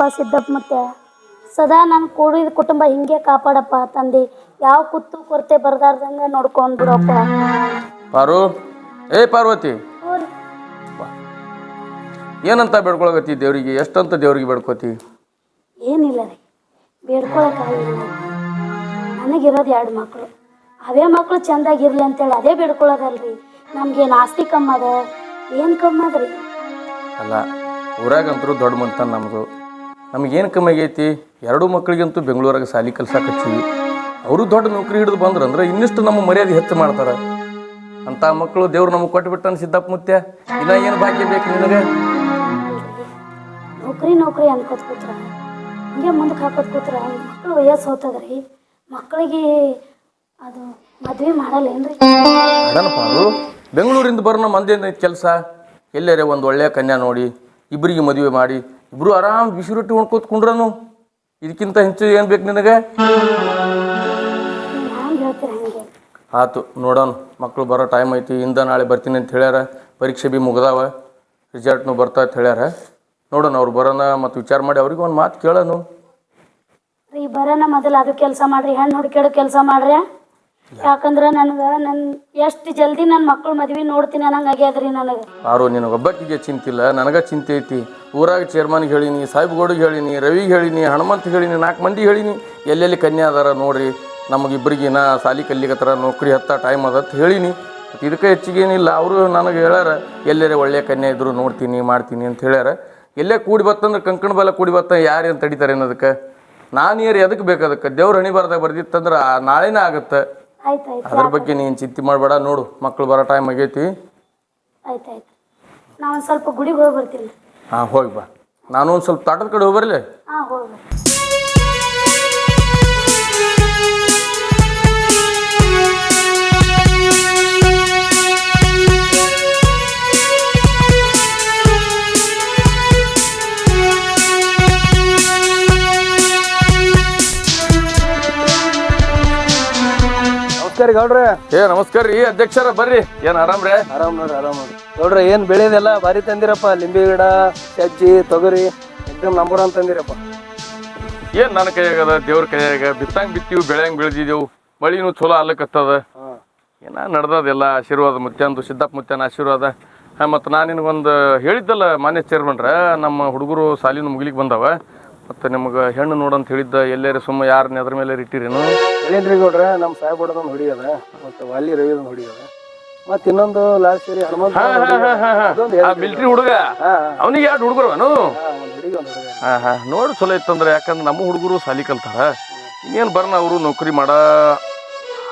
ನೋಡಪ್ಪ ಸಿದ್ದಪ್ಪ ಮತ್ತೆ ಸದಾ ನನ್ನ ಕೂಡಿದ ಕುಟುಂಬ ಹಿಂಗೆ ಕಾಪಾಡಪ್ಪ ತಂದೆ. ಯಾವ ಕುತ್ತು ಕೊರತೆ ಬರದಾರ್ದಂಗೆ ನೋಡ್ಕೊಂಡ್ ಬಿಡಪ್ಪ. ಪಾರು ಏ ಪಾರ್ವತಿ. ಏನಂತ ಬೇಡ್ಕೊಳಕತ್ತಿ ದೇವ್ರಿಗೆ? ಎಷ್ಟಂತ ದೇವ್ರಿಗೆ ಬೇಡ್ಕೋತಿ? ಏನಿಲ್ಲ ರೀ. ಬೇಡ್ಕೊಳಕ್ಕಾಗಿಲ್ಲ ನನಗಿರೋದು ಎರಡು ಮಕ್ಕಳು ಅವೇ ಮಕ್ಕಳು ಚೆಂದಾಗಿರ್ಲಿ ಅಂತೇಳಿ ಅದೇ ಬೇಡ್ಕೊಳ್ಳೋದಲ್ರಿ ನಮ್ಗೇನು ಆಸ್ತಿ ಕಮ್ಮದ? ಅದ ಏನು ಕಮ್ಮದ್ರಿ? ಅಲ್ಲ ಊರಾಗಂತರೂ ದೊಡ್ಡ ಮಂತನ ನಮ್ಮದು ನಮಗೇನು ಕಮ್ಮಿ ಆಗೈತಿ? ಎರಡು ಮಕ್ಕಳಿಗಂತೂ ಬೆಂಗಳೂರಾಗ ಸಾಲಿ ಕಲ್ಸಾಕತ್ತೀವಿ ಅವರು ದೊಡ್ಡ ನೌಕರಿ ಹಿಡಿದು ಬಂದ್ರು ಅಂದ್ರೆ ಇನ್ನಿಷ್ಟು ನಮ್ಮ ಮರ್ಯಾದೆ ಹೆಚ್ಚು ಮಾಡ್ತಾರೆ. ಅಂತ ಮಕ್ಕಳು ದೇವ್ರು ನಮಗೆ ಕೊಟ್ಬಿಟ್ಟನ ಸಿದ್ದಪ್ಪ ಮುತ್ಯ. ಇನ್ನ ಏನು ಭಾಗ್ಯ ಬೇಕು ನಿನಗೆ? ನೌಕರಿ ನೌಕರಿ ಅನ್ಕೋತ ಕೂತ್ರ. ಹಿಂಗೆ ಮುಂದಕ್ಕೆ ಹಾಕೋತ್ ಕೂತ್ರ ಮಕ್ಕಳು ವಯಸ್ಸು ಹೋಗ್ತದ್ರಿ ಮಕ್ಕಳಿಗೆ ಅದು ಮದುವೆ ಮಾಡಲ್ಲೇನ್ರಿ? ಬೆಂಗಳೂರಿಂದ ಬರೋ ಮಂದಿ ಕೆಲಸ. ಎಲ್ಲರೇ ಒಂದು ಒಳ್ಳೆಯ ಕನ್ಯಾ ನೋಡಿ ಇಬ್ಬರಿಗೆ ಮದುವೆ ಮಾಡಿ ಇಬ್ಬರು ಆರಾಮ್ ಬಿಸಿ ರೊಟ್ಟಿ ಉಣ್ಕೋತ ಕುಂಡ್ರನು. ಇದಕ್ಕಿಂತ ಹೆಚ್ಚು ಏನು ಬೇಕು ನಿನಗೆ? ಆತು ನೋಡೋಣ. ಮಕ್ಳು ಬರೋ ಟೈಮ್ ಐತಿ ಇಂದ ನಾಳೆ ಬರ್ತೀನಿ ಅಂತ ಹೇಳ್ಯಾರ. ಪರೀಕ್ಷೆ ಬಿ ಮುಗ್ದಾವ. ರಿಸಲ್ಟ್ನು ಬರ್ತಾ ಅಂತ ಹೇಳ್ಯಾರ. ನೋಡೋಣ ಅವ್ರು ಬರೋಣ ಮತ್ತು ವಿಚಾರ ಮಾಡಿ ಅವ್ರಿಗೆ ಒಂದು ಮಾತು ಕೇಳೋಣ ರೀ ಬರೋಣ ಮೊದಲು ಅದು ಕೆಲಸ ಮಾಡ್ರಿ ಹೆಣ್ಣು ಹುಡುಕ್ಯಾಡೋ ಕೆಲಸ ಮಾಡ್ರಿ ಯಾಕಂದ್ರೆ ನನಗೆ ನನ್ನ ಎಷ್ಟು ಜಲ್ದಿ ನನ್ನ ಮಕ್ಕಳು ಮದ್ವೆ ನೋಡ್ತೀನಿ ಅನ್ನಂಗೆ ನನಗ. ನನಗೆ ಆರು ನಿನಗೆ ಚಿಂತೆ ಚಿಂತಿಲ್ಲ ನನಗೆ ಚಿಂತೆ ಐತಿ. ಊರಾಗ ಚೇರ್ಮನ್ಗೆ ಹೇಳಿನಿ ಸಾಹೇಬ್ಗೌಡಿಗೆ ಹೇಳಿನಿ ರವಿಗೆ ಹೇಳಿನಿ ಹನುಮಂತ್ ಹೇಳಿನಿ ನಾಲ್ಕು ಮಂದಿ ಹೇಳಿನಿ. ಎಲ್ಲೆಲ್ಲಿ ಕನ್ಯಾ ಅದಾರ ನೋಡ್ರಿ ನಾ ಸಾಲಿ ಕಲ್ಲಿಗತ್ತರ ನೌಕರಿ ಹತ್ತ ಟೈಮ್ ಅದ ಅಂತ ಹೇಳಿನಿ. ಇದಕ್ಕೆ ಹೆಚ್ಚಿಗೆ ಏನಿಲ್ಲ ಅವರು ನನಗೆ ಹೇಳ್ಯಾರ ಎಲ್ಲರೇ ಒಳ್ಳೆಯ ಕನ್ಯಾ ಇದ್ರು ನೋಡ್ತೀನಿ ಮಾಡ್ತೀನಿ ಅಂತ ಹೇಳ್ಯಾರ. ಎಲ್ಲೇ ಕೂಡಿ ಬತ್ತಂದ್ರೆ ಕಂಕಣ ಬಲ ಕೂಡಿ ಬತ್ತ ಯಾರು ಏನು ತಡಿತಾರೆ ಅನ್ನೋದಕ್ಕೆ? ನಾನು ಏರಿ ಅದಕ್ಕೆ? ಬೇಕದಕ್ಕೆ ದೇವ್ರ ಹಣಿಬಾರ್ದಾಗ ಬರ್ದಿತ್ತಂದ್ರೆ ಆ ನಾಳೆನೇ ಆಗುತ್ತೆ. ಅದ್ರ ಬಗ್ಗೆ ನೀನು ಚಿಂತೆ ಮಾಡಬೇಡ ನೋಡು ಮಕ್ಕಳು ಬರೋ ಟೈಮ್ ಆಗೈತಿ. ಆಯ್ತು ಆಯ್ತು ನಾ ಒಂದು ಸ್ವಲ್ಪ ಗುಡಿಗೆ ಹೋಗಿ ಬರ್ತೀನಿ ಹಾಂ ಹೋಗಿ ಬಾ. ನಾನು ಒಂದು ಸ್ವಲ್ಪ ತಾಟದ ಕಡೆ ಹೋಗಿ ಬರಲಿ? ಹಾಂ ಹೋಗಿ ನಮಸ್ಕಾರ ಗೌಡ್ರೆ. ಏ ನಮಸ್ಕಾರ. ರೀ ಅಧ್ಯಕ್ಷರ ಬರ್ರಿ. ಏನು ಆರಾಮ್ರೆ ಆರಾಮ್ ನೋಡ್ರಿ ಆರಾಮ್ ನೋಡ್ರಿ. ಗೌಡ್ರೆ ಏನ್ ಬೆಳೆದೆಲ್ಲ ಭಾರಿ ತಂದಿರಪ್ಪ? ಲಿಂಬೆ ಗಿಡ ಸಜ್ಜಿ ತೊಗರಿ ಎಕ್ಸಾಮ್ ನಂಬರ್ ಅಂತ ತಂದಿರಪ್ಪ. ಏನು ನನ್ನ ಕೈಯಾಗದ? ದೇವ್ರ ಕೈಯಾಗ. ಬಿತ್ತಂಗ್ ಬಿತ್ತೀವಿ ಬೆಳೆಯಂಗ್ ಬೆಳೆದಿದ್ದೆವು ಮಳಿನೂ ಚಲೋ ಅಲ್ಲಕತ್ತದ ಏನ ನಡ್ದದೆಲ್ಲ ಆಶೀರ್ವಾದ ಮುತ್ಯಂದು ಸಿದ್ದಪ್ಪ ಮುತ್ಯನ ಆಶೀರ್ವಾದ. ಮತ್ತು ನಾನು ನಿನಗೊಂದು ಹೇಳಿದ್ದಲ್ಲ ಮಾನ್ಯ ಚೇರ್ಮನ್ರ ನಮ್ಮ ಹುಡುಗರು ಸಾಲಿನ ಮುಗಿಲಿಕ್ಕೆ ಬಂದವ. ಮತ್ತು ನಿಮ್ಗೆ ಹೆಣ್ಣು ನೋಡಂತ ಹೇಳಿದ್ದ ಎಲ್ಲೇರಿ ಸುಮ್ಮ ಯಾರನ್ನ ಅದ್ರ ಮೇಲೆ ಇಟ್ಟಿರೇನು ಹೇಳೇನ್ರಿ ಗೌಡ್ರೆ ನಮ್ಮ ಸಾಹೇಬ್ ಹೊಡೆದೊಂದು ಅದ ಮತ್ತೆ ವಾಲಿ ರವಿದೊಂದು ಹೊಡಿಯದ ಮತ್ತೆ ಇನ್ನೊಂದು ಲಾಸ್ಟ್ ಸೇರಿ ಹನುಮಂತ ಅದೊಂದು ಆ ಮಿಲ್ಟ್ರಿ ಹುಡುಗ? ಅವನಿಗೆ ಎರಡು ಹುಡುಗರು ಒಂದು ಹುಡುಗಿ ಒಂದು ಹುಡುಗ. ಹಾಂ ಹಾಂ. ನೋಡಿ ಚಲೋ ಇತ್ತಂದ್ರೆ ಯಾಕಂದ್ರೆ ನಮ್ಮ ಹುಡುಗರು ಸಾಲಿ ಕಲ್ತಾರ. ಇನ್ನೇನು ಬರ್ನ ಅವರು ನೌಕರಿ ಮಾಡ?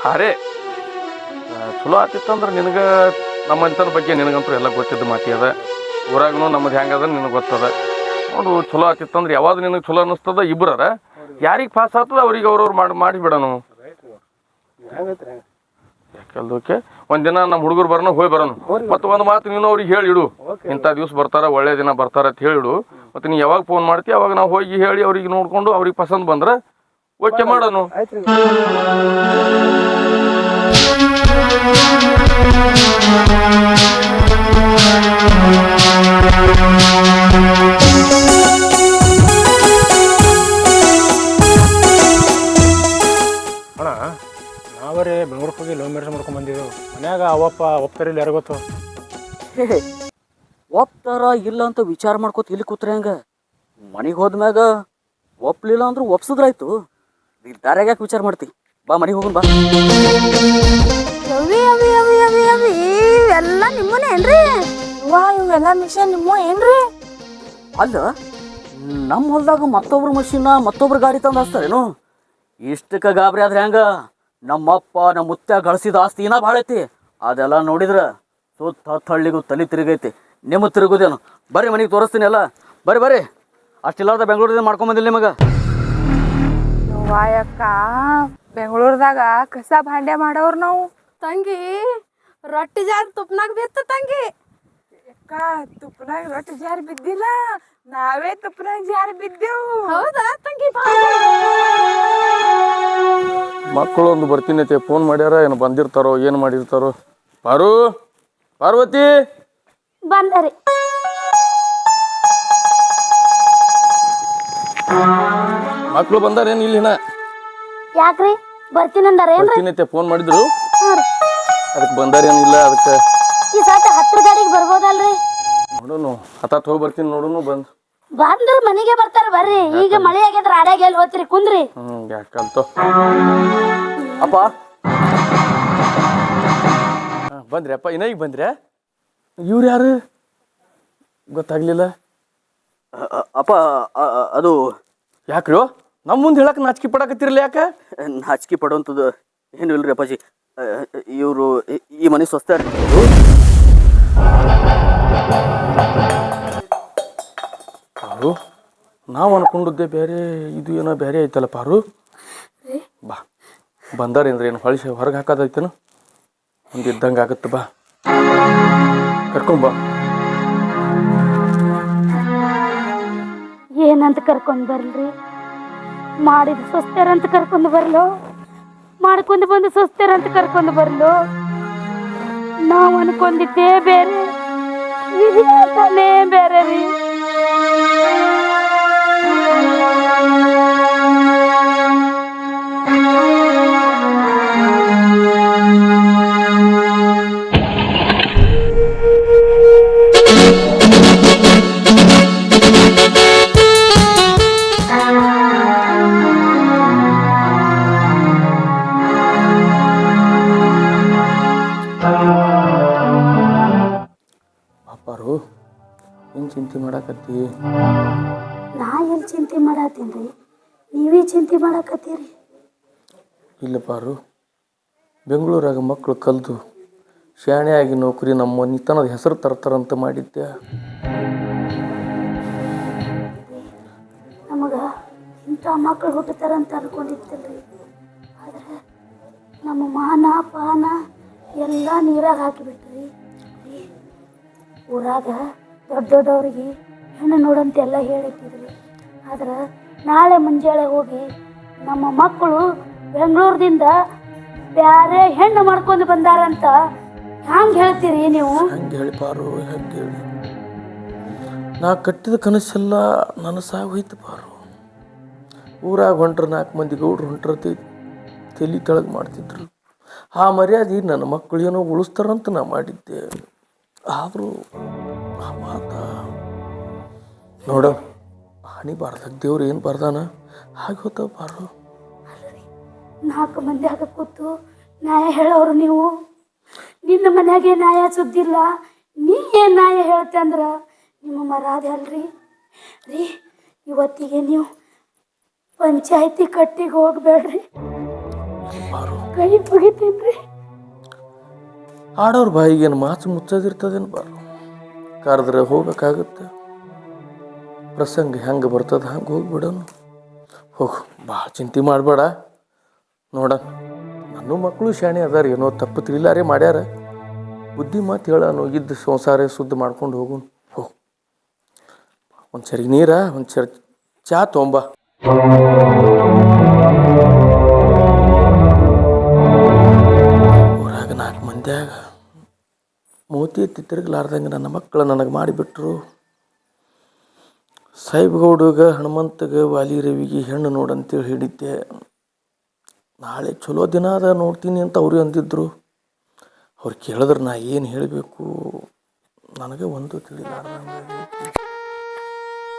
ಹಾರೇ. ಚಲೋ ಆತಿತ್ತಂದ್ರೆ ನಿನಗೆ ನಮ್ಮಂತನ ಬಗ್ಗೆ ನಿನಗಂತೂ ಎಲ್ಲ ಗೊತ್ತಿದ್ದ ಮಾತಿ ಅದ. ಊರಾಗನು ನಮ್ಮದು ಹೆಂಗದ ನಿನಗೆ ಗೊತ್ತದ. ನೋಡು, ಚಲೋ ಆತಿತ್ತಂದ್ರೆ ಯಾವಾಗ ನಿನಗೆ ಚಲೋ ಅನ್ನಿಸ್ತದ ಇಬ್ಬರರ ಯಾರಿಗೆ ಪಾಸ್ ಆಗ್ತದ ಅವ್ರಿಗೆ ಅವ್ರವ್ರು ಮಾಡಿ ಮಾಡಿಬಿಡನು ಯಾಕಲ್ದಕ್ಕೆ ಒಂದಿನ ನಮ್ಮ ಹುಡುಗರು ಬರೋಣ ಹೋಗಿ ಬರೋಣ ಮತ್ತು ಒಂದು ಮಾತು ನೀನು ಅವ್ರಿಗೆ ಹೇಳಿಡು ಇಂಥ ದಿವ್ಸ ಬರ್ತಾರ, ಒಳ್ಳೆ ದಿನ ಬರ್ತಾರ ಅಂತ ಹೇಳಿಡು ಮತ್ತು ನೀ ಯಾವಾಗ ಫೋನ್ ಮಾಡ್ತಿ, ಅವಾಗ ನಾವು ಹೋಗಿ ಹೇಳಿ ಅವ್ರಿಗೆ ನೋಡ್ಕೊಂಡು ಅವ್ರಿಗೆ ಪಸಂದ್ ಬಂದ್ರೆ ಓಕೆ ಮಾಡೋನು. Thank ನಾವರೇ ಬೆಂಗ್ಳೂರಿಗೆ ಹೋಗಿ ಲವ್ ಮ್ಯಾರೇಜ್ ಮಾಡ್ಕೊಂಡ್ ಬಂದಿದ್ದೆವು. ಮನ್ಯಾಗ ಅವಪ್ಪ ಒಪ್ತಾರಿಲ್ಲ ಯಾರು ಗೊತ್ತು? ಒಪ್ತಾರ ಇಲ್ಲ ಅಂತ ವಿಚಾರ ಮಾಡ್ಕೋತ ಇಲ್ಲಿ ಕೂತ್ರೆ ಹೆಂಗ? ಮನೆಗೆ ಹೋದ್ಮ್ಯಾಗ ಒಪ್ಲಿಲ್ಲ ಅಂದ್ರೆ ಒಪ್ಸಿದ್ರಾಯ್ತು. ಇಲ್ಲಿ ದಾರ್ಯಾಗ ಯಾಕೆ ವಿಚಾರ ಮಾಡ್ತಿ. ಬಾ ಮನೆಗೆ ಹೋಗೋಣ ಬಾ. ಅವಿ ಅವಿ ಅವಿ ಅವಿ ಅವಿ ಇವೆಲ್ಲ ನಿಮ್ಮನೆ ಏನ್ರಿ? ವಾ ಇವೆಲ್ಲ ಮಿಷನ್ ನಿಮ್ಮ ಏನ್ರಿ? ಅಲ್ಲ ನಮ್ಮ ಹೊಲ್ದಾಗ ಮತ್ತೊಬ್ರು ಮಷಿನ ಮತ್ತೊಬ್ರು ಗಾಡಿ ತಂದು ಹಚ್ತಾರೇನು? ಇಷ್ಟಕ್ಕೆ ಗಾಬರಿ ಆದ್ರೆ ಹೆಂಗ? ನಮ್ಮಪ್ಪ ನಮ್ಮ ಮುತ್ಯ ಗಳಿಸಿದ ಆಸ್ತಿ ಏನ ಭಾಳ ಐತಿ? ಅದೆಲ್ಲ ನೋಡಿದ್ರ ಸುತ್ತ ಹತ್ತು ಹಳ್ಳಿಗೂ ತಲೆ ತಿರುಗೈತಿ. ನಿಮ್ಮ ತಿರುಗುದೇನು? ಬರ್ರಿ ಮನೆಗೆ ತೋರಿಸ್ತೀನಿ ಎಲ್ಲ. ಬರ್ರಿ ಬರ್ರಿ. ಅಷ್ಟಿಲ್ಲಾರ್ದ ಬೆಂಗಳೂರಿಂದ ಮಾಡ್ಕೊಂಬಂದಿಲ್ಲ ನಿಮಗೆ? ವಾಯಕ್ಕ ಬೆಂಗಳೂರದಾಗ ಕಸ ಭಾಂಡೆ ಮಾಡೋರು ನಾವು. ತಂಗಿ ರೊಟ್ಟಿ ಜಾರ್ ತುಪ್ಪನಾಗ ಬಿತ್ತು ತಂಗಿ. ಅಕ್ಕ ತುಪ್ಪನಾಗ ರೊಟ್ಟಿ ಜಾರ್ ಬಿದ್ದಿಲ್ಲ. ನಾವೇ ತುಪ್ಪನಾಗ ಯಾರು ಬಿದ್ದೆವು? ಹೌದಾ ತಂಗಿ ಮಕ್ಕಳು ಒಂದು ಬರ್ತೀನಿ ಅಂತ ಫೋನ್ ಮಾಡ್ಯಾರ ಏನು ಬಂದಿರ್ತಾರೋ ಏನು ಮಾಡಿರ್ತಾರೋ. ಪಾರು ಪಾರ್ವತಿ! ಬಂದರಿ. ಮಕ್ಕಳು ಬಂದಾರೇನು ಇಲ್ಲಿನ ಯಾಕ್ರಿ? ಬರ್ತೀನಂದಾರ ಏನ್ರಿ? ಬರ್ತೀನೈತೆ ಫೋನ್ ಮಾಡಿದ್ರು. ಅದಕ್ಕೆ ಬಂದಾರೇನಿಲ್ಲ ಅದಕ್ಕೆ. ಈ ಸಾತ ಹತ್ರ ಗಾಡಿಗೆ ಬರ್ಬೋದಲ್ರಿ? ನೋಡೋನು ಹತ್ತಾತ್ ಹೋಗಿ ಬರ್ತೀನಿ ನೋಡೋನು ಬಂದು. ಬಂದ್ರ ಮನೆಗೆ ಬರ್ತಾರ ಬರ್ರಿ. ಈಗ ಮಳೆ ಆಗ್ಯದ್ರ ಆಡ್ಯಾಗ ಎಲ್ಲಿ ಹೋಗ್ತೀರಿ ಕುಂದ್ರಿ. ಯಾಕಂತ. ಅಪ್ಪ. ಬಂದ್ರಿ ಅಪ್ಪ. ಇನ್ನ ಈಗ ಬಂದ್ರಿ? ಇವ್ರು ಯಾರು? ಗೊತ್ತಾಗ್ಲಿಲ್ಲ. ಅ- ಅ- ಅಪ್ಪ ಅ- ಅ- ಅದು ಯಾಕ್ರಿ ನಮ್ಮ ಮುಂದೆ ಹೇಳಕ್ ನಾಚಿಕೆ ಪಡಕತ್ತಿರಲ್ಲ ಯಾಕ? ನಾಚಿಕೆ ಪಡುವಂಥದ್ದು ಏನು ಇಲ್ರಿ ಅಪ್ಪಾಜಿ ಇವರು ಈ ಮನೆ ಸ್ವಸ್ಥ ಪಾರು. ನಾವು ಅನ್ಕೊಂಡಿದ್ದೆ ಬೇರೆ ಇದು ಏನೋ ಬೇರೆ ಐತಲ್ಲ ಪಾರು. ಬಾ. ಬಂದಾರೇನ್ರಿ ಏನು ಹೊಳಿಸಿ ಹೊರಗೆ ಹಾಕೋದೈತೇನು ಒಂದು ಇದ್ದಂಗೆ ಆಗತ್ತೆ ಬಾ. ಕರ್ಕೊಂಬಾ ಏನಂತ ಕರ್ಕೊಂಡು ಬರ್ಲ್ರಿ? ಮಾಡಿದ ಅಂತ ಕರ್ಕೊಂಡು ಬರ್ಲು? ಮಾಡ್ಕೊಂಡು ಬಂದು ಅಂತ ಕರ್ಕೊಂಡು ಬರ್ಲು? ನಾವು ಅನ್ಕೊಂಡಿದ್ದೇ ಬೇರೆ ಬೇರೆ ರೀ? Música ಮಾಡಾಕತ್ತಿ ನಾ ಎಲ್ಲಿ ಚಿಂತೆ ಮಾಡತ್ತೀನಿ ನೀವೇ ಚಿಂತೆ ಮಾಡಾಕತ್ತೀರಿ? ಇಲ್ಲ ಪಾರು ಬೆಂಗಳೂರಾಗ ಮಕ್ಕಳು ಕಲಿತು ಶಾಣೆ ಆಗಿ ನೌಕರಿ ನಮ್ಮ ನಿತನದ ಹೆಸರು ತರ್ತಾರಂತ ಮಾಡಿದ್ದೆ. ನಮಗ ಇಂಥ ಮಕ್ಕಳು ಹುಟ್ಟುತ್ತಾರಂತ ಅನ್ಕೊಂಡಿದ್ದಲ್ರಿ. ಆದ್ರೆ ನಮ್ಮ ಮಾನ ಪಾನ ಎಲ್ಲ ನೀರಾಗ ಹಾಕಿಬಿಟ್ರಿ. ಊರಾಗ ದೊಡ್ಡ ದೊಡ್ಡವ್ರಿಗೆ ಹೆಣ್ಣು ನೋಡಂತೆಲ್ಲ ಎಲ್ಲ ಆದ್ರೆ ನಾಳೆ ಮುಂಜಾನೆ ಹೋಗಿ ನಮ್ಮ ಮಕ್ಕಳು ಬೆಂಗಳೂರದಿಂದ ಬೇರೆ ಹೆಣ್ಣು ಮಾಡ್ಕೊಂಡು ಬಂದಾರಂತ ಹಂಗೆ ಹೇಳ್ತೀರಿ ನೀವು? ಹಂಗೆ ಪಾರು ಹಂಗೆ ಹೇಳಿ. ನಾ ಕಟ್ಟಿದ ಕನಸೆಲ್ಲ ನನಸಾಗಿ ಹೋಯ್ತು ಪಾರು ಊರಾಗ ಹೊಂಟ್ರ ನಾಲ್ಕು ಮಂದಿ ಗೌಡ್ರು ಹೊಂಟ್ರ ತಲೆ ತೆಳಗೆ ಮಾಡ್ತಿದ್ರು. ಆ ಮರ್ಯಾದೆ ನನ್ನ ಮಕ್ಕಳು ಏನೋ ಉಳಿಸ್ತಾರಂತ ನಾ ಮಾಡಿದ್ದೆ. ಆದರೂ ಆ ಮಾತ ನೋಡ ಹಣಿ ಬಾರ್ದಾಗ ದೇವ್ರು ಏನು ಬರ್ದಾನ? ಹಾಗೆ ಹೋತಾವ ಪಾರು ನಾಲ್ಕು ಮಂದಿ ಆಗ ಕೂತು ನ್ಯಾಯ ಹೇಳೋರು ನೀವು. ನಿನ್ನ ಮನ್ಯಾಗೆ ನ್ಯಾಯ ಸುದ್ದಿಲ್ಲ ನೀ ಏನು ನ್ಯಾಯ ಹೇಳ್ತೆ ಅಂದ್ರ? ನಿಮ್ಮ ಮರಾದೆ ಅಲ್ರಿ. ರೀ ಇವತ್ತಿಗೆ ನೀವು ಪಂಚಾಯತಿ ಕಟ್ಟಿಗೆ ಹೋಗ್ಬೇಡ್ರಿ. ಕೈ ಮುಗಿತೀನಿ ಆಡೋರ್ ಬಾಯಿಗೇನು ಮಾತು ಮುಚ್ಚೋದಿರ್ತದೇನು ಬಾರು ಕರೆದ್ರೆ ಹೋಗ್ಬೇಕಾಗುತ್ತೆ. ಪ್ರಸಂಗ ಹೆಂಗೆ ಬರ್ತದ, ಹಂಗೆ ಹೋಗ್ಬಿಡೋನು ಹೋಗು ಭಾಳ ಚಿಂತೆ ಮಾಡಬೇಡ. ನೋಡ, ನನ್ನ ಮಕ್ಕಳು ಶಾಣೆ ಅದಾರ, ಏನೋ ತಪ್ಪು ತಿಳಿಲಾರೇ ಮಾಡ್ಯಾರ. ಬುದ್ಧಿ ಮಾತು ಹೇಳಾನು ಇದ್ದ ಸಂಸಾರ ಶುದ್ಧ ಮಾಡ್ಕೊಂಡು ಹೋಗೋನು. ಹೋಗು. ಒಂದು ಸರಿ ನೀರ, ಒಂದು ಸರಿ ಚಾ ತೊಂಬ. ಊರಾಗ ನಾಲ್ಕು ಮಂದಿಯಾಗ, ಮೂತಿ ತಿರುಗಲಾರ್ದಂಗೆ ನನ್ನ ಮಕ್ಕಳು ನನಗೆ ಮಾಡಿಬಿಟ್ರು. ಸಾಹಿಬ್ಗೌಡಗ ಹನುಮಂತಗ ವಾಲಿ ರವಿಗೆ ಹೆಣ್ಣು ನೋಡಂತೇಳಿ ಹೇಳಿದ್ದೆ. ನಾಳೆ ಚಲೋ ದಿನ ಅದ ನೋಡ್ತೀನಿ ಅಂತ ಅವರು ಅಂದಿದ್ರು. ಅವ್ರು ಕೇಳಿದ್ರೆ ನಾ ಏನು ಹೇಳಬೇಕು? ನನಗೆ ಒಂದು ತಿಳಿಲಾರ್ದಂಗೆ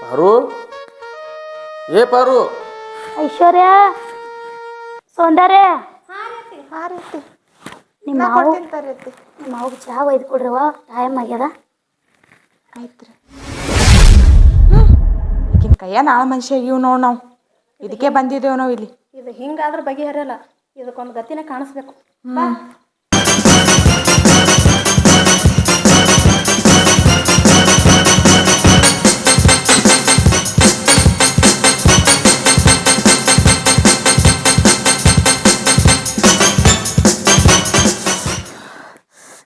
ಪಾರು? ಏ ಪಾರು? ಐಶ್ವರ್ಯ? ಸೌಂದರ್ಯ? ನಿಮ್ಮ ಮಾವು ನಿಮ್ಮ ಮಾವು ಚಹಾ ಒಯ್ದು ಕೊಡ್ರವ ಟೈಮ್ ಆಗ್ಯದ. ಆಯ್ತು ಈಗಿನ ಕೈಯ ನಾಳೆ ಮನುಷ್ಯ ಇವ್ ನೋಡ್ ನಾವು. ಇದಕ್ಕೆ ಬಂದಿದ್ದೇವ್ ನಾವು ಇಲ್ಲಿ. ಇದು ಹಿಂಗಾದ್ರೆ ಬಗೆಹರಿಯಲ್ಲ. ಇದಕ್ಕೊಂದು ಗತಿನೇ ಕಾಣಿಸ್ಬೇಕು.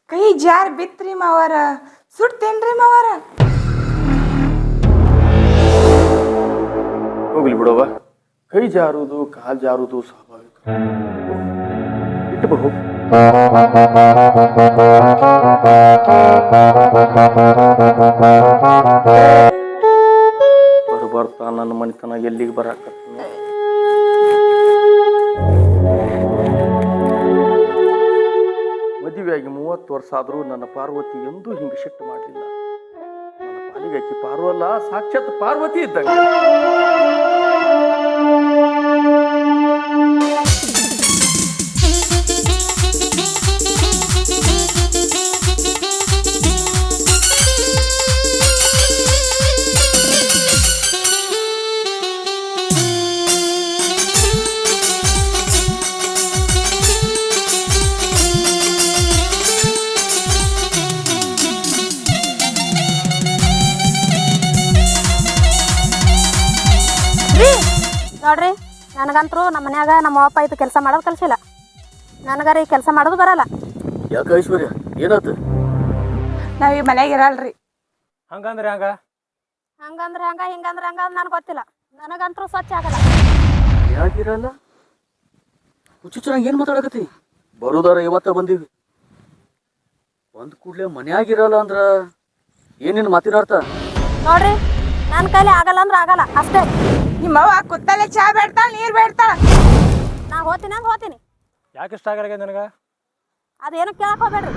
ಕೈ ಜಾರ್ ಬಿತ್ರಿ ಮಾವಾರ ಸುಡ್ತೇನ್ರಿ ಮಾವಾರ ಹೋಗ್ಲಿ ಬಿಡುವ ಕೈ ಜಾರುದು ಕಾಲು ಜಾರುದು ಸ್ವಾಭಾವಿಕ. ಇಟ್ಟು ಬಾ ಬರು. ಬರ್ತಾ ನನ್ನ ಮನಿತನ, ಎಲ್ಲಿಗೆ ಬರಾಕತ್ತೀನಿ? ಮದುವೆಯಾಗಿ ಮೂವತ್ತು ವರ್ಷ ಆದರೂ ನನ್ನ ಪಾರ್ವತಿ ಎಂದೂ ಹಿಂಗೆ ಶಿಫ್ಟ್ ಮಾಡಲಿಲ್ಲ. ನನ್ನ ಪಾಲಿಗೆ ಆಕಿ ಪಾರು ಸಾಕ್ಷಾತ್ ಪಾರ್ವತಿ ಇದ್ದಂಗೆ. ನೋಡ್ರಿ ನನಗಂತರೂ ನಮ್ಮ ಮನ್ಯಾಗ ನಮ್ಮ ಅಪ್ಪ ಇದು ಕೆಲಸ ಮಾಡೋದು ಕಲ್ಸಿಲ್ಲ. ನನಗಾರ ಈ ಕೆಲಸ ಮಾಡೋದು ಬರಲ್ಲ. ಯಾಕೆ ಐಶ್ವರ್ಯ? ಏನಾಯ್ತು ನಾವ್ ಈ ಮನ್ಯಾಗ ಇರಲ್ರಿ. ಹಂಗಂದ್ರೆ ಹಂಗ? ಹಂಗಂದ್ರೆ ಹಂಗ ಹಿಂಗಂದ್ರೆ ಹಂಗ ನನಗೆ ಗೊತ್ತಿಲ್ಲ. ನನಗಂತರೂ ಸ್ವಚ್ಛ ಆಗಲ್ಲ. ಯಾಕಿರಲ್ಲ ಹುಚ್ಚುಚ್ಚನಾಗ ಏನು ಮಾತಾಡಕತ್ತಿ? ಬರೋದಾರ ಇವತ್ತ ಬಂದೀವಿ. ಒಂದು ಕೂಡಲೇ ಮನ್ಯಾಗಿರಲ್ಲ ಅಂದ್ರ ಏನೇನು ಮಾತಿನ ಅರ್ಥ? ನೋಡ್ರಿ ನನ್ನ ಕೈಲಿ ಆಗಲ್ಲ ಅಂದ್ರೆ ಆಗಲ್ಲ ಅಷ್ಟೇ. ನಿಮ್ಮವ್ವ ಕುತ್ತಲೆ ಚಾ ಬೇಡ್ತಾಳ ನೀರ್ ಬೇಡ್ತಾಳ. ನಾ ಹೋತೀನಿ ಅಂದ್ರೆ ಹೋತೀನಿ. ಯಾಕೆ ಇಷ್ಟ ಆಗಲ್ಲ ನನಗ? ಅದೇನು ಕೇಳಕ್ ಹೋಗ್ಬೇಡ್ರಿ.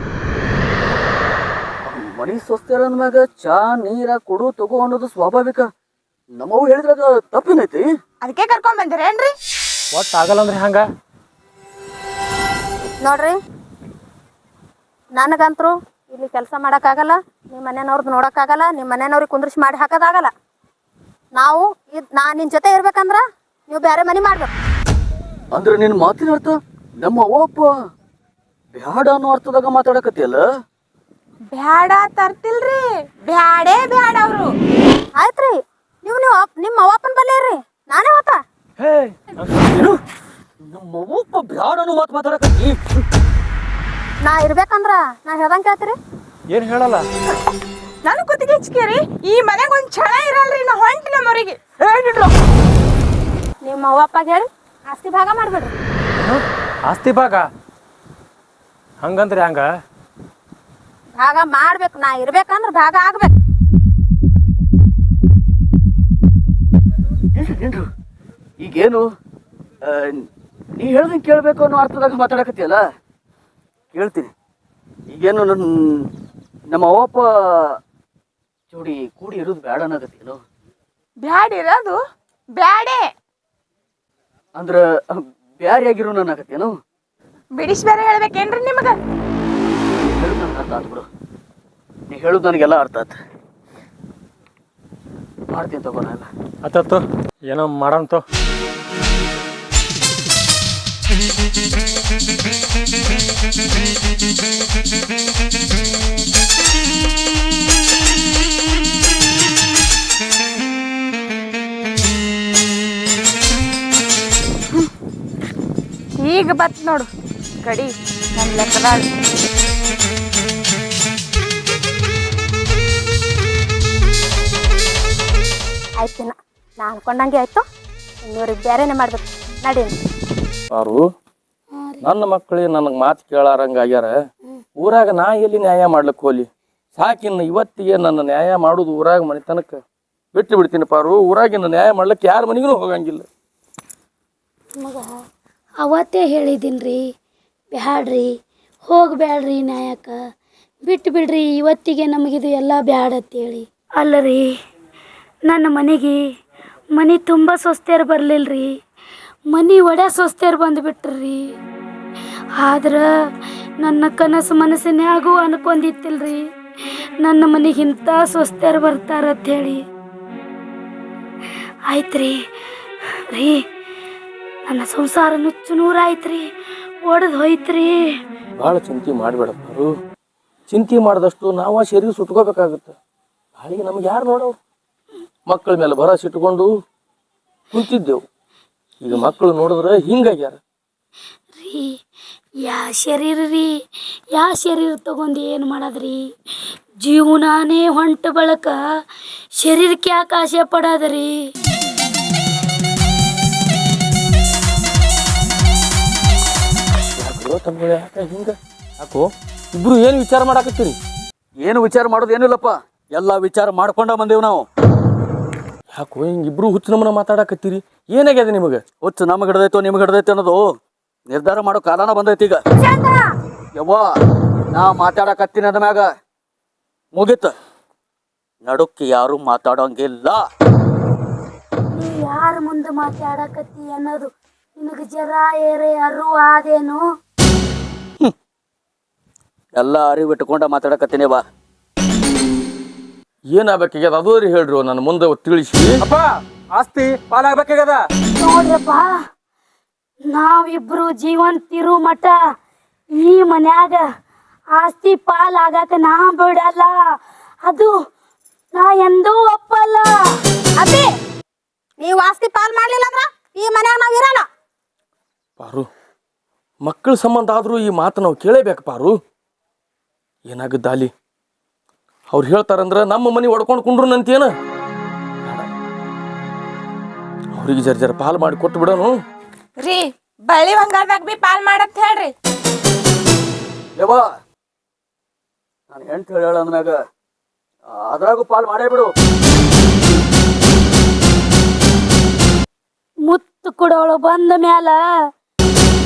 ಮನಿ ಸ್ವಸ್ಥರ ಅಂದ್ಮ್ಯಾಗ ಚಾ ನೀರ ಕೊಡು ತಗೋ ಅನ್ನೋದು ಸ್ವಾಭಾವಿಕ. ನಮ್ಮವ್ ಹೇಳಿದ್ರೆ ಅದು ತಪ್ಪೇನೈತಿ. ಅದಕ್ಕೆ ಕರ್ಕೊಂಡ್ ಬಂದಿರೇನ್ರಿ ಒಟ್ಟು ಆಗಲ್ಲ ಅಂದ್ರೆ ಹಂಗ? ನೋಡ್ರಿ ನನಗಂತರೂ ಇಲ್ಲಿ ಕೆಲಸ ಮಾಡೋಕ್ಕಾಗಲ್ಲ ನಿಮ್ಮ ಮನೆಯವ್ರದ್ದು ನೋಡೋಕ್ಕಾಗಲ್ಲ ನಿಮ್ಮ ಮನೆಯವ್ರಿಗೆ ಕುಂದ್ರಿಸಿ ಮಾಡಿ ಹಾಕೋದಾಗಲ್ಲ. ನಾವು ಇದು ನಾ ನಿನ್ನ ಜೊತೆ ಇರ್ಬೇಕಂದ್ರ ನೀವು ಬೇರೆ ಮನೆ ಮಾಡ್ಬೇಕು. ಅಂದ್ರೆ ನಿನ್ನ ಮಾತಿನ ಅರ್ಥ? ನಮ್ಮ ಅವ್ವ ಅಪ್ಪ ಬ್ಯಾಡ ಅನ್ನೋ ಅರ್ಥದಾಗ ಮಾತಾಡಕತ್ತಿಯಲ್ಲ? ಬ್ಯಾಡ ತರ್ತಿಲ್ರಿ ಬ್ಯಾಡೇ ಬ್ಯಾಡ ಅವ್ರು. ಆಯ್ತ್ರಿ. ನೀವು ನೀವು ನಿಮ್ಮ ಅವ್ವಪ್ಪನ ಬಲ್ಲೆ ಇರ್ರಿ. ನಾನೇ ಹೋತ. ಹೇ ಏನು? ನಮ್ಮ ಅವ್ವ ಅಪ್ಪ ಬ್ಯಾಡ ಅನ್ನೋ ಮಾತು ಮಾತಾಡಕತ್ತಿ? ನಾ ಇರ್ಬೇಕಂದ್ರ ನಾ ಹೇಳ್ದಂಗೆ ಕೇಳ್ತೀರಿ. ಏನು ಹೇಳಲ್ಲ? ನನ್ ಕುತ್ತಿಗೆ ಹಚ್ಕೇರಿ ಈ ಮನೆಗ್ ಒಂದ್ ಛಳ ಇರಲ್ರಿ ನಾ ಹೊಂಟಿ ನಮ್ಮವ್ರಿಗೆ ನಿಮ್ಮ ಅವ್ವಪ್ಪಗೆ ಹೇಳಿ. ಆಸ್ತಿ ಭಾಗ ಮಾಡ್ಬೇಡ್ರಿ. ಆಸ್ತಿ ಭಾಗ? ಹಂಗಂದ್ರೆ ಹಂಗ? ಭಾಗ ಮಾಡ್ಬೇಕು. ನಾ ಇರ್ಬೇಕಂದ್ರೆ ಭಾಗ ಆಗ್ಬೇಕು? ಈಗೇನು? ನೀ ಹೇಳ್ದಂಗೆ ಕೇಳಬೇಕು ಅನ್ನೋ ಅರ್ಥದಾಗ ಮಾತಾಡಕತ್ತೀಯಲ್ಲ? ಕೇಳ್ತೀನಿ. ಈಗೇನು ನನ್ನ ನಮ್ಮ ಅವ್ವಪ್ಪ ಜೋಡಿ ಕೂಡಿ ಇರೋದು ಬೇಡ ಅನ್ನಕತ್ತೇನು ಬ್ಯಾಡ ಇರೋದು ಬ್ಯಾಡೆ. ಅಂದ್ರ ಬ್ಯಾರೆ ಆಗಿರೋ ಅನ್ನಕತ್ತೇನು ಬಿಡಿಸ್ ಬೇರೆ ಹೇಳ್ಬೇಕೇನ್ರಿ ನಿಮಗ? ಹೇಳುದು ನನಗೆ ಅರ್ಥ ಆತು ಬಿಡು. ನೀ ಹೇಳುದು ನನಗೆಲ್ಲ ಅರ್ಥ ಆತು. ಮಾಡ್ತೀನಿ ತಗೋ ನಾನು ಅತ್ತತ್ತು ಏನೋ ಮಾಡಂತೋ ಈಗ ಬತ್ ನೋಡು. ಕಡಿ ನನ್ ಲೆಕ್ಕದಾಗ. ಆಯ್ತು ನಾ ಅನ್ಕೊಂಡಂಗೆ ಆಯ್ತು. ಇನ್ನೂರಿಗೆ ಬೇರೆನೇ ಮಾಡ್ಬೇಕು. ನಡೀನಿ ಅವರು ನನ್ನ ಮಕ್ಕಳಿಗೆ ನನಗೆ ಮಾತು ಕೇಳಾರಂಗ ಆಗ್ಯಾರ. ಊರಾಗ ನಾ ಎಲ್ಲಿ ನ್ಯಾಯ ಮಾಡ್ಲಿಕ್ಕೆ ಹೋಲಿ? ಸಾಕಿನ್ನು ಇವತ್ತಿಗೆ ನನ್ನ ನ್ಯಾಯ ಮಾಡೋದು ಊರಾಗ ಮನೆತನಕ. ಬಿಟ್ಟು ಬಿಡ್ತೀನಿ ಪಾರು. ಊರಾಗಿನ ನ್ಯಾಯ ಮಾಡ್ಲಿಕ್ಕೆ ಯಾರ ಮನೆಗೂ ಹೋಗಂಗಿಲ್ಲ. ಮಗ ಅವತ್ತೇ ಹೇಳಿದ್ದೀನಿ ರೀ ಬ್ಯಾಡ್ರಿ. ಹೋಗಬೇಡ್ರಿ ನ್ಯಾಯಕ್ಕ ಬಿಟ್ಟು ಬಿಡ್ರಿ ಇವತ್ತಿಗೆ ನಮಗಿದು ಎಲ್ಲ ಬ್ಯಾಡ ಅಂತೇಳಿ. ಅಲ್ಲ ರೀ ನನ್ನ ಮನೆಗೆ ಮನೆ ತುಂಬ ಸ್ವಸ್ಥರು ಬರಲಿಲ್ಲ ರೀ ಮನೆ ಒಡೆ ಸ್ವಸ್ಥರು ಬಂದುಬಿಟ್ರಿ. ಆದ್ರೆ ನನ್ನ ಕನಸು ಮನಸ್ಸಿನಾಗೂ ಅನ್ಕೊಂಡಿತ್ತಿಲ್ಲ ರೀ ನನ್ನ ಮನೆಗೆ ಇಂಥ ಸ್ವಸ್ಥರು ಬರ್ತಾರಂತೇಳಿ. ಆಯ್ತು ರೀ ರೀ. ನನ್ನ ಸಂಸಾರ ನುಚ್ಚು ನೂರಾಯ್ತ್ರಿ ಒಡೆದು ಹೋಯ್ತ್ರಿ. ಭಾಳ ಚಿಂತೆ ಮಾಡಬೇಡಪ್ಪಾರು ಚಿಂತೆ ಮಾಡಿದಷ್ಟು ನಾವು ಶರೀರ ಸುಟ್ಕೋಬೇಕಾಗತ್ತೆ. ಹಾಗೆ ನಮ್ಗೆ ಯಾರು ನೋಡೋರು? ಮಕ್ಕಳ ಮೇಲೆ ಭರವಸೆ ಇಟ್ಕೊಂಡು ಕುಂತಿದ್ದೆವು. ಈಗ ಮಕ್ಕಳು ನೋಡಿದ್ರೆ ಹಿಂಗಾಗ್ಯಾರ. ರೀ ಯಾ ಶರೀರ ರೀ ಯಾ ಶರೀರ ತಗೊಂಡು ಏನು ಮಾಡೋದ್ರಿ? ಜೀವನಾನೇ ಹೊಂಟ ಬಳಕ ಶರೀರಕ್ಕೆ ಯಾಕೆ ಆಸೆ ಪಡೋದ್ರಿ. ತಂಗಳು ಯಾಕೆ ಹಿಂಗ? ಯಾಕೋ? ಇಬ್ರು ಏನು ವಿಚಾರ ಮಾಡಾಕತ್ತೀರಿ? ಏನು ವಿಚಾರ ಮಾಡೋದು ಏನಿಲ್ಲಪ್ಪ ಎಲ್ಲ ವಿಚಾರ ಮಾಡ್ಕೊಂಡ ಬಂದೇವು ನಾವು. ಯಾಕೋ ಹಿಂಗೆ ಇಬ್ರು ಹುಚ್ಚು ನಮ್ಮನ್ನ ಮಾತಾಡಕತ್ತೀರಿ? ಏನಾಗ್ಯದ ನಿಮಗೆ? ಹುಚ್ಚು ನಮ್ಗೆ ಹಿಡ್ದೈತೋ ನಿಮ್ಗೆ ಹಿಡ್ದೈತೆ ಅನ್ನೋದು ನಿರ್ಧಾರ ಮಾಡೋ ಕಾಲನ ಬಂದೈತಿ ಈಗ. ಯವ್ವ ನಾ ಮಾತಾಡಕತ್ತೀನಿ ಅದ ಮ್ಯಾಗ. ಮುಗೀತ. ನಡುಕ್ಕೆ ಯಾರು ಮಾತಾಡೋಂಗಿಲ್ಲ. ನೀ ಯಾರ ಮುಂದೆ ಮಾತಾಡಕತ್ತಿ ಅನ್ನೋದು ನಿನಗೆ ಜರ ಏರೆ ಅರು ಆದೇನು? ಎಲ್ಲ ಅರಿವು ಇಟ್ಕೊಂಡ ಮಾತಾಡಕತ್ತೀನಿ ಬಾ. ಏನಾಗಬೇಕಾಗ್ಯದ? ಅದು ರೀ ಹೇಳ್ರಿ ನನ್ನ ಮುಂದೆ ತಿಳಿಸಿ. ಅಪ್ಪ ಆಸ್ತಿ ಪಾಲಾಗ್ಬೇಕಾಗ್ಯದ? ನೋಡ್ರಪ್ಪ ನಾವಿಬ್ರು ಜೀವಂತಿರು ಮಠ ಈ ಮನ್ಯಾಗ ಆಸ್ತಿ ಪಾಲ್ ಆಗಾಕ ನಾ ಬಿಡಲ್ಲ. ಅದು ನಾ ಎಂದೂ ಒಪ್ಪಲ್ಲ. ಅಪ್ಪಿ ನೀವು ಆಸ್ತಿ ಪಾಲ್ ಮಾಡ್ಲಿಲ್ಲ ಅಂದ್ರ ಈ ಮನ್ಯಾಗ ನಾವ್ ಇರಲ್ಲ. ಪಾರು ಮಕ್ಕಳ ಸಂಬಂಧ ಆದ್ರೂ ಈ ಮಾತು ನಾವು ಕೇಳೇಬೇಕು ಪಾರು. ಏನಾಗದ್ದ ಅಲ್ಲಿ ಅವ್ರು ಹೇಳ್ತಾರಂದ್ರ ನಮ್ಮ ಮನೆ ಒಡ್ಕೊಂಡು ಕುಂಡ್ರು ನಂತೇನ ಅವ್ರಿಗೆ ಜರ್ ಜರ ಪಾಲ್ ಮಾಡಿ ಕೊಟ್ಟು ಬಿಡೋನು. ರೀ ಬಳ್ಳಿ ಬಂಗಾರದಾಗ ಬಿ ಪಾಲ್ ಮಾಡತ್ ಹೇಳ್ರಿ. ಯವ್ವ ನಾನು ಹೆಂಟ್ ಹೇಳ ಅಂದ್ಮ್ಯಾಗ ಅದ್ರಾಗೂ ಪಾಲ್ ಮಾಡೇ ಬಿಡು. ಮುತ್ತು ಕೊಡವಳು ಬಂದ ಮ್ಯಾಲ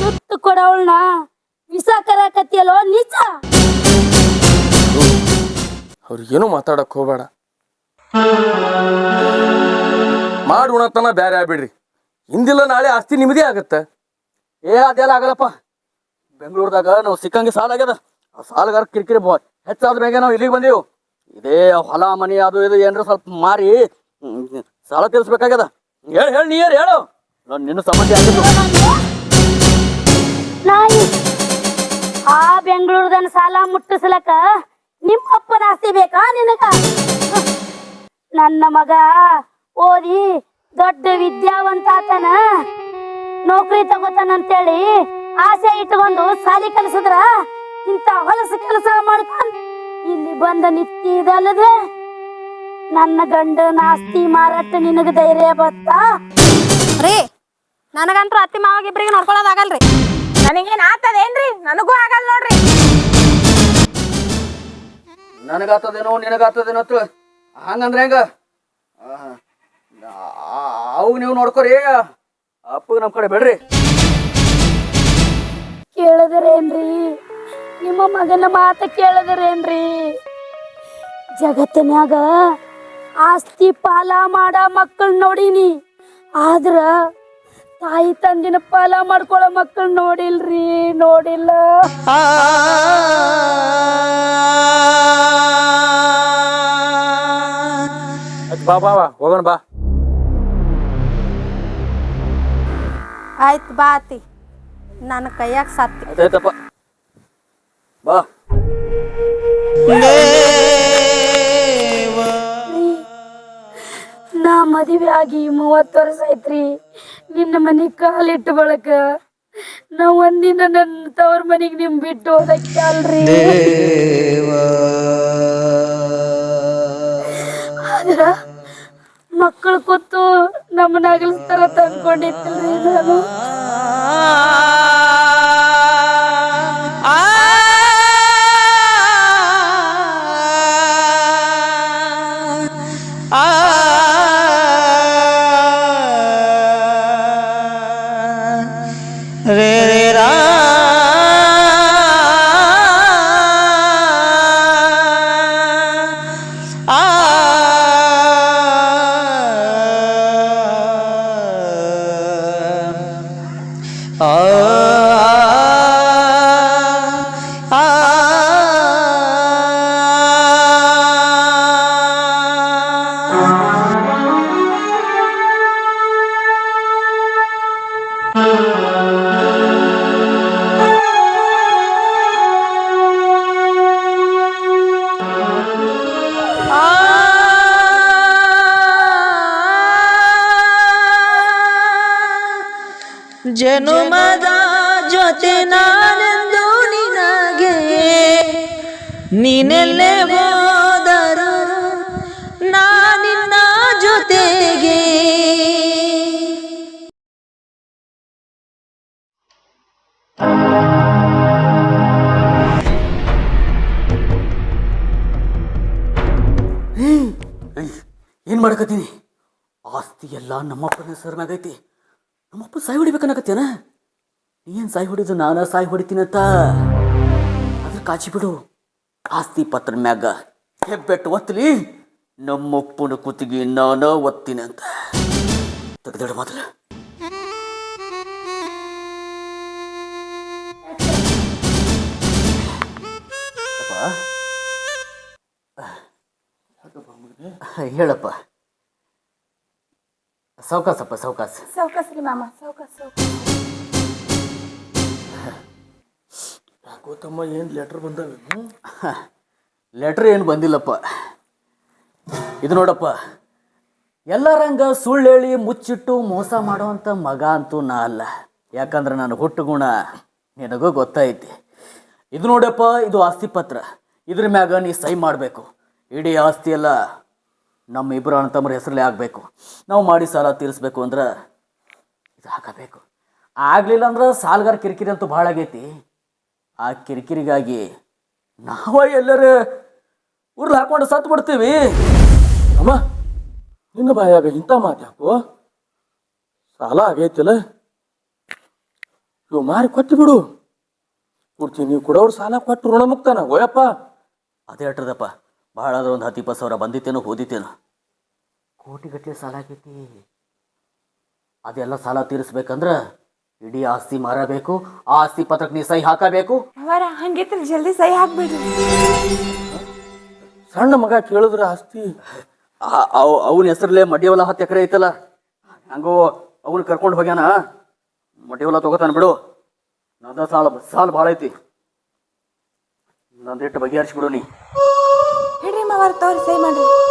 ಮುತ್ತು ಕೊಡವಳನ್ನ ವಿಸ ಕರಾಕತ್ತಿಯಲ್ಲೋ ನಿಜ? ಅವ್ರಿಗೇನು ಮಾತಾಡಕ್ಕೆ ಹೋಗ್ಬೇಡ. ಮಾಡಿ ಉಣತನ ಬೇರೆ ಆಗ್ಬಿಡ್ರಿ. ಹಿಂದಿಲ್ಲ ನಾಳೆ ಆಸ್ತಿ ನಿಮ್ಮದೇ ಆಗತ್ತೆ. ಏ, ಅದೆಲ್ಲ ಆಗಲ್ಲಪ್ಪ. ಬೆಂಗಳೂರದಾಗ ನಾವು ಸಿಕ್ಕಂಗೆ ಸಾಲ ಆಗ್ಯದ. ಸಾಲಗಾರ ಕಿರಿಕಿರಿ ಬಾಯ್ ಹೆಚ್ಚಾದ ಮ್ಯಾಗೆ ನಾವು ಇಲ್ಲಿಗೆ ಬಂದೀವಿ. ಇದೇ ಹೊಲ, ಮನೆ, ಅದು ಇದು ಏನಾರ ಸ್ವಲ್ಪ ಮಾರಿ ಸಾಲ ತೀರಿಸ್ಬೇಕಾಗ್ಯದ. ಹೇಳಿ ಹೇಳಿ, ನೀ ಏನ್ ಹೇಳು. ನಾನು ನಿನ್ನ ಸಮಸ್ಯೆ ಆಗಿದ್ದು. ಆ ಬೆಂಗಳೂರದನ್ ಸಾಲ ಮುಟ್ಟಿಸ್ಲಕ ನಿಮ್ಮ ಅಪ್ಪನ ಆಸ್ತಿ ಬೇಕಾ ನಿನಗ? ನನ್ನ ಮಗ ಓದಿ ದೊಡ್ಡ ವಿದ್ಯಾವಂತ ಆತನ ನೌಕರಿ ತಗೋತಾನಂತೇಳಿ ಆಸೆ ಇಟ್ಕೊಂಡು ಸಾಲಿ ಕಲಿಸಿದ್ರ ಇಂತ ಹೊಲಸು ಕೆಲಸ ಮಾಡ್ಕೊಂಡು ಇಲ್ಲಿ ಬಂದ ನಿತ್ತಿದಲ್ಲದೆ ನನ್ನ ಗಂಡನ ಆಸ್ತಿ ಮಾರಾಟ ನಿನಗ ಧೈರ್ಯ ಬತ್ತ? ರೀ, ನನಗಂತೂ ಅತ್ತಿ ಮಾವಾಗಿಬ್ರಿಗೆ ನೋಡ್ಕೊಳ್ಳೋದಾಗಲ್ರಿ ನನಗೇನ್ ಆತದೇನ್ರಿ? ನನಗೂ ಆಗಲ್ಲ ನೋಡ್ರಿ. ನನಗಾತದೇನೋ, ನಿನಗಾತದೇನೋ ಅಂತ ಹಂಗಂದ್ರೆ ಹೆಂಗ? ಅವು ನೀವು ನೋಡ್ಕೊರಿ, ಅಪ್ಪಗೆ ನಮ್ಮ ಕಡೆ ಬೇಡ್ರಿ. ಕೇಳದ್ರೇನ್ರಿ? ನಿಮ್ಮ ಮಗನ ಮಾತ ಕೇಳದ್ರೇನ್ರಿ? ಜಗತ್ತಿನ್ಯಾಗ ಆಸ್ತಿ ಪಾಲ ಮಾಡ ಮಕ್ಕಳು ನೋಡೀನಿ. ಆದ್ರ ತಾಯಿ ತಂದಿನ ಪಾಲ ಮಾಡ್ಕೊಳ್ಳೋ ಮಕ್ಕಳು ನೋಡಿಲ್ರಿ ನೋಡಿಲ್ಲ. ಬಾ ಬಾ ಬಾ ಹೋಗೋಣ ಬಾ. ಆಯ್ತು ಬಾ ಆತಿ. ನನ್ನ ಕೈಯಾಗ ಸತ್ತಿ. ಆಯ್ತಪ್ಪ ಬಾ. ನಾ ಮದುವೆ ಆಗಿ ಮೂವತ್ತು ವರ್ಷ ಐತ್ರಿ ನಿನ್ನ ಮನೆಗೆ ಕಾಲಿಟ್ಟು ಬಳಕ ನಾ ಒಂದಿನ ನನ್ನ ತವ್ರ ಮನೆಗೆ ನಿಮ್ ಬಿಟ್ಟು ಹೋದಕ್ಕೆ ಅಲ್ರಿ. ಆದ್ರ ಮಕ್ಕಳು ಕೂತು ನಮ್ಮನ್ನ ಅಗಲಿಸ್ತಾರ ತಂದ್ಕೊಂಡಿತ್ತಿಲ್ರಿ ನಾನು. ಮಾಡಕತ್ತೀನಿ ಆಸ್ತಿ ಎಲ್ಲ ನಮ್ಮಪ್ಪನ ಹೆಸರ್ನಾಗೈತಿ. ನಮ್ಮಪ್ಪ ಸಾಯಿ ಹೊಡಿಬೇಕನ್ನಕತ್ತೇನ ನೀನು ಸಾಯಿ ಹೊಡಿದು ನಾನು ಸಾಯಿ ಹೊಡಿತೀನಂತ? ಅದ್ರ ಕಾಚಿ ಬಿಡು. ಆಸ್ತಿ ಪತ್ರ ಮ್ಯಾಗ ಹೆಬ್ಬೆಟ್ಟು ಒತ್ತಲಿ ನಮ್ಮಪ್ಪನ ಕುತ್ತಿಗೆ ನಾನು ಅಂತ. ತೆಗೆದಿಡು ಮೊದಲು ಹೇಳಪ್ಪ. ಸಾವ್ಕಾಸಪ್ಪ ಸಾವ್ಕಾಸ ಸಾವ್ಕಾಸ್ರಿ ಮಾಮ ಸಾವ್ಕಾಸ್ ಸಾವ್ಕಾಸ್ ಯಾಕೋ ತಮ್ಮ ಏನು ಲೆಟ್ರ್ ಬಂದವೆ? ಲೆಟ್ರ್ ಏನು ಬಂದಿಲ್ಲಪ್ಪ. ಇದು ನೋಡಪ್ಪ. ಎಲ್ಲರಂಗ ಸುಳ್ಳು ಹೇಳಿ ಮುಚ್ಚಿಟ್ಟು ಮೋಸ ಮಾಡುವಂಥ ಮಗ ಅಂತೂ ನಾ ಅಲ್ಲ. ಯಾಕಂದ್ರೆ ನಾನು ಹುಟ್ಟು ಗುಣ ನಿನಗೂ ಗೊತ್ತೈತಿ. ಇದು ನೋಡಪ್ಪ ಇದು ಆಸ್ತಿ ಪತ್ರ. ಇದ್ರ ಮ್ಯಾಗ ನೀ ಸೈ ಮಾಡಬೇಕು. ಇಡೀ ಆಸ್ತಿ ಎಲ್ಲ ನಮ್ಮ ಇಬ್ಬರು ಅಣ್ಣ ತಮ್ಮರ ಹೆಸರಲ್ಲೇ ಆಗಬೇಕು. ನಾವು ಮಾಡಿ ಸಾಲ ತೀರಿಸ್ಬೇಕು ಅಂದ್ರೆ ಇದು ಹಾಕಬೇಕು. ಆಗಲಿಲ್ಲ ಅಂದ್ರೆ ಸಾಲಗಾರ ಕಿರಿಕಿರಿ ಅಂತೂ ಭಾಳ ಆಗೈತಿ. ಆ ಕಿರಿಕಿರಿಗಾಗಿ ನಾವ ಎಲ್ಲರೂ ಉರ್ಲು ಹಾಕೊಂಡು ಸತ್ತು ಬಿಡ್ತೀವಿ. ಅಮ್ಮ, ನಿನ್ನ ಬಾಯಾಗ ಇಂಥ ಮಾತು ಸಾಲ ಆಗೈತಿಲ್ಲ. ಇವು ಮಾರಿ ಕೊಟ್ಟು ಬಿಡು. ಕೊಡ್ತೀನಿ, ನೀವು ಕೊಡೋರು ಸಾಲ ಕೊಟ್ಟು ಋಣ ಮುಕ್ತಾನ ಓಯಪ್ಪ. ಅದೇ ಅಟ್ರದಪ್ಪ ಭಾಳ ಆದ್ರೆ ಒಂದು ಹತ್ತು ಇಪ್ಪತ್ತು ಸಾವಿರ ಬಂದಿತ್ತೇನೋ ಓದಿತ್ತೇನೋ ಕೋಟಿಗಟ್ಟಲೆ ಸಾಲ ಆಗೈತಿ. ಅದೆಲ್ಲ ಸಾಲ ತೀರಿಸ್ಬೇಕಂದ್ರೆ ಇಡೀ ಆಸ್ತಿ ಮಾರಬೇಕು ಆ ಆಸ್ತಿ ಪತ್ರಕ್ಕೆ ನೀ ಸಹಿ ಹಾಕಬೇಕು. ಅವರ ಹಂಗಿತ್ರ ಜಲ್ದಿ ಸಹಿ ಹಾಕ್ಬಿಡ್ರಿ ಸಣ್ಣ ಮಗ ಕೇಳಿದ್ರೆ ಆಸ್ತಿ? ಅವನ ಹೆಸರಲ್ಲೇ ಮಡಿಯವಲ ಹತ್ತು ಎಕರೆ ಐತಲ್ಲ. ಹಂಗೋ ಅವನು ಕರ್ಕೊಂಡು ಹೋಗ್ಯಾನ. ಮಡಿಯವಲ ತಗೋತಾನೆ ತಗೋತಾನ ಬಿಡು. ನಂದ ಸಾಲ ಸಾಲ ಭಾಳ ಐತಿ. ನಂದಿಟ್ಟು ಬಗೆಹರಿಸ್ಬಿಡು ನೀ. ಹಿಡ್ರಿ ಮಾವಾರ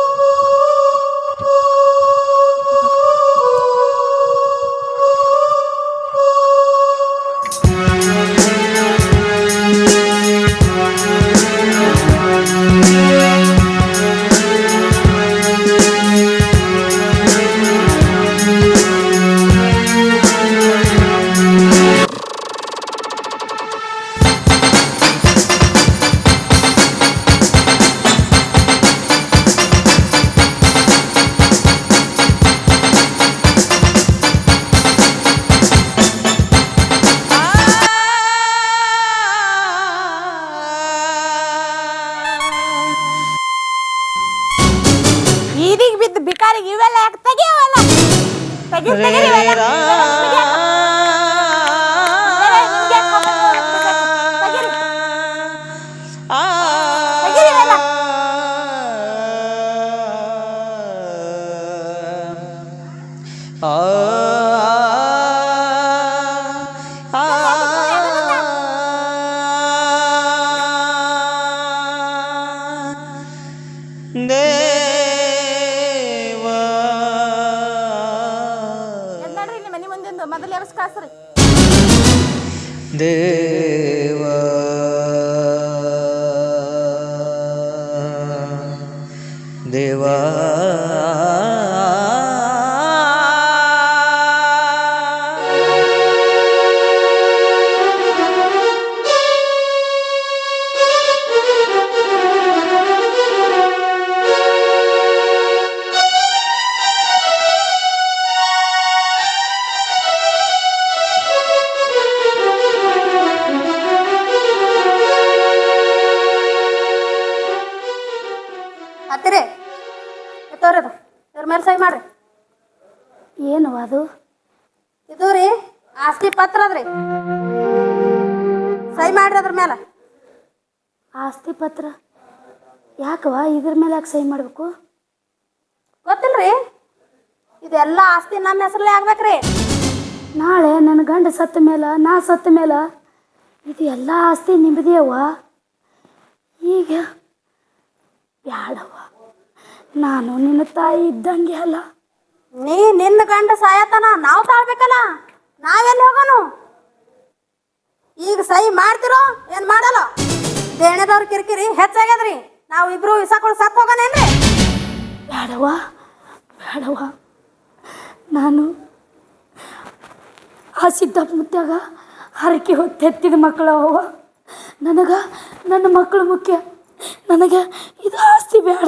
देवा ಇದ್ರ ಮೇಲೆ ಯಾಕೆ ಸಹಿ ಮಾಡಬೇಕು? ಗೊತ್ತಿಲ್ರಿ? ಇದೆಲ್ಲ ಆಸ್ತಿ ನಮ್ಮ ಹೆಸರಲ್ಲೇ ಆಗ್ಬೇಕ್ರಿ. ನಾಳೆ ನನ್ನ ಗಂಡ ಸತ್ತ ಮೇಲೆ ನಾ ಸತ್ತ ಮೇಲೆ ಇದು ಎಲ್ಲ ಆಸ್ತಿ ನಿಮ್ಮದೇವ ಈಗ ಬ್ಯಾಡವ್ವ. ನಾನು ನಿನ್ನ ತಾಯಿ ಇದ್ದಂಗೆ ಅಲ್ಲ. ನೀ ನಿನ್ನ ಗಂಡ ಸಾಯತನ ನಾವು ತಾಳ್ಬೇಕಲ್ಲ. ನಾವೆಲ್ಲಿ ಹೋಗೋನು? ಈಗ ಸಹಿ ಮಾಡ್ತಿರೋ ಏನು ಮಾಡಲ್ಲ? ದೇಣದವ್ರ ಕಿರಿಕಿರಿ ಹೆಚ್ಚಾಗ್ಯದ್ರಿ. ನಾವು ಇಬ್ರು ಇಸಾಕೊಳ್ ಸತ್ ಹೋಗೋಣೇನ್ರಿ ಬೇಡವ ಬೇಡವ ನಾನು ಆ ಸಿದ್ದಪ್ಪ ಮುತ್ತಾಗ ಹರಕೆ ಹೊತ್ತು ಎತ್ತಿದ ಮಕ್ಕಳು ಅವ ನನಗೆ ನನ್ನ ಮಕ್ಕಳು ಮುಖ್ಯ. ನನಗೆ ಇದು ಆಸ್ತಿ ಬೇಡ.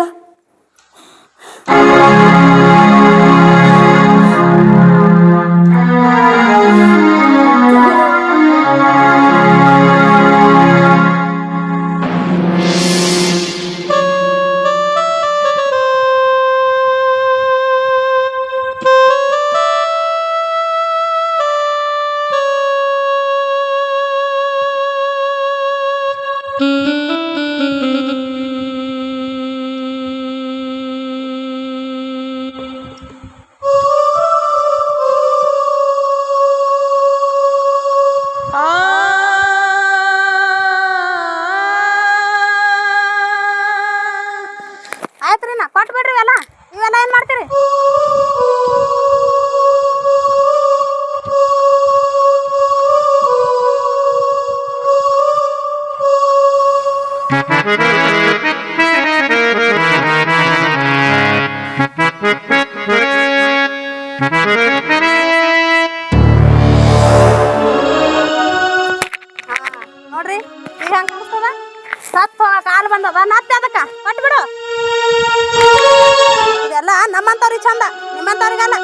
ಈ ಹೆಂಗೆ ಮುಗ್ತದ ಸತ್ತು ಕಾಲು ಬಂದದ ನತ್ತೆ ಅದಕ್ಕೆ ಕೊಟ್ಬಿಡು ಇದೆಲ್ಲ ನಮ್ಮಂಥವ್ರಿಗೆ ಚಂದ ನಿಮ್ಮಂಥವ್ರಿಗಲ್ಲ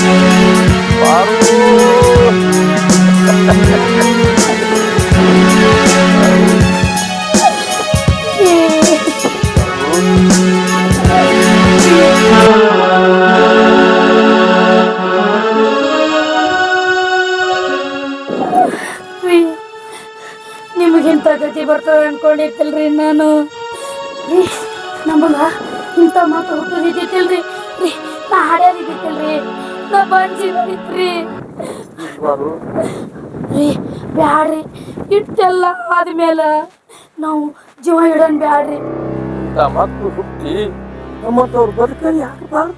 Baru. ನಿಮಗೇನು ಪದ್ಧತಿ ಬರ್ತದೆ ಅನ್ಕೊಂಡಿರ್ತಿಲ್ರಿ ನಾನು ನಮಗ ಇಂಥ ಮಾತು ಹೋಗ್ತಿದ್ದಿತ್ತಿಲ್ರಿ ನಾ ಹಾಡ್ಯಾರಿದ್ದಿತ್ತಿಲ್ರಿ ನಾ ಬಂದಿದ್ರಿ ರೀ ಬ್ಯಾಡ್ರಿ ಇಟ್ಟೆಲ್ಲ ಆದ್ಮೇಲೆ ನಾವು ಜೀವ ಇಡೋನ್ ಬ್ಯಾಡ್ರಿ. ಇಂಥ ಮಕ್ಕಳು ಹುಟ್ಟಿ ನಮ್ಮಂಥವ್ರು ಬದುಕಲಿ ಯಾಕೆ ಬಾರ?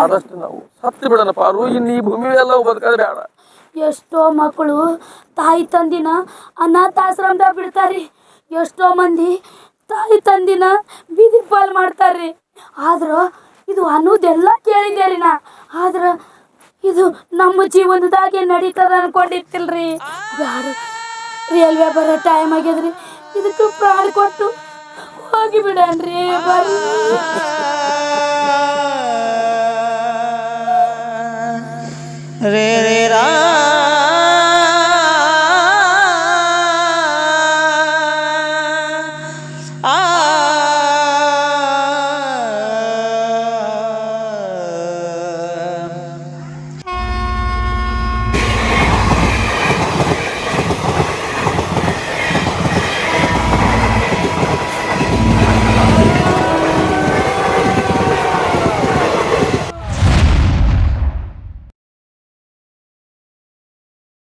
ಆದಷ್ಟು ನಾವು ಸತ್ತು ಬಿಡೋಣ ಪಾರು. ಇನ್ನು ಈ ಭೂಮಿ ಎಲ್ಲ ಬದುಕೋದು ಬೇಡ. ಎಷ್ಟೋ ಮಕ್ಕಳು ತಾಯಿ ತಂದಿನ ಅನಾಥ ಆಶ್ರಮದ ಬಿಡ್ತಾರ್ರಿ. ಎಷ್ಟೋ ಮಂದಿ ತಾಯಿ ತಂದಿನ ಬೀದಿ ಪಾಲ್ ಮಾಡ್ತಾರ್ರಿ. ಆದ್ರೆ ಇದು ಅನ್ನೋದೆಲ್ಲ ಕೇಳಿದೆ ರೀ ನಾ. ಆದ್ರೆ ಇದು ನಮ್ಮ ಜೀವನದಾಗೆ ನಡೀತದ ಅನ್ಕೊಂಡಿರ್ತಿಲ್ರಿ. ಯಾರು ರೈಲ್ವೆ ಬರೋ ಟೈಮ್ ಆಗ್ಯದ್ರಿ. ಇದಕ್ಕೆ ಪ್ರಾಣ ಕೊಟ್ಟು ಹೋಗಿ ಬಿಡನ್ರಿ. ಬರ್ರಿ. ರೇ